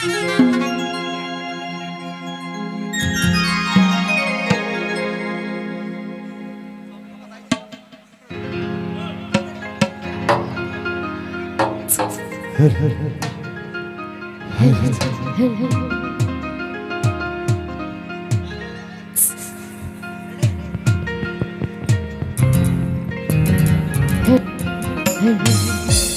Her her her. Her her her. Hey, hey, hey.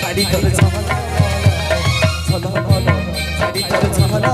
Sari তোর ঝামলা ঝলমল শাড়ি তোর ঝলমল।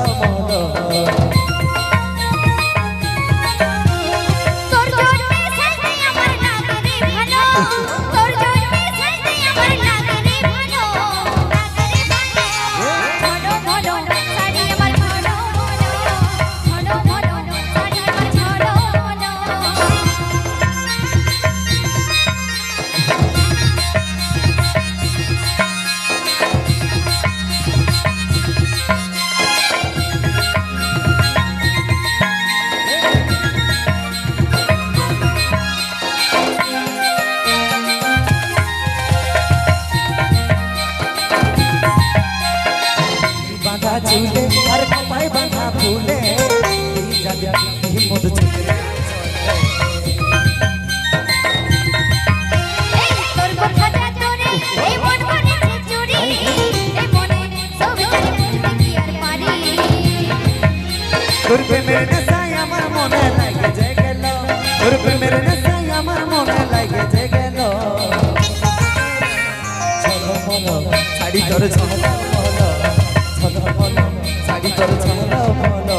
তোর প্রেমের নেশায় আমার মনে লাগে যে গেল তোর প্রেমের নেশায় আমার মনে লাগে যে গেল চলো বলো শাড়ি তোর চলো বলো চলো বলো শাড়ি তোর চলো বলো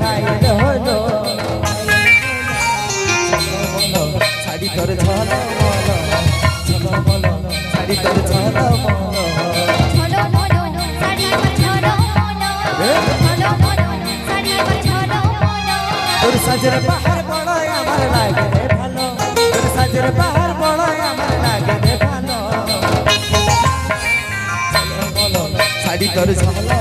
সাজের বাহার বড় আমার লাগে রে ভালো। তোর সাজের বাহার বড় আমার লাগে রে ভালো। বলো শাড়ি তোর ঝালো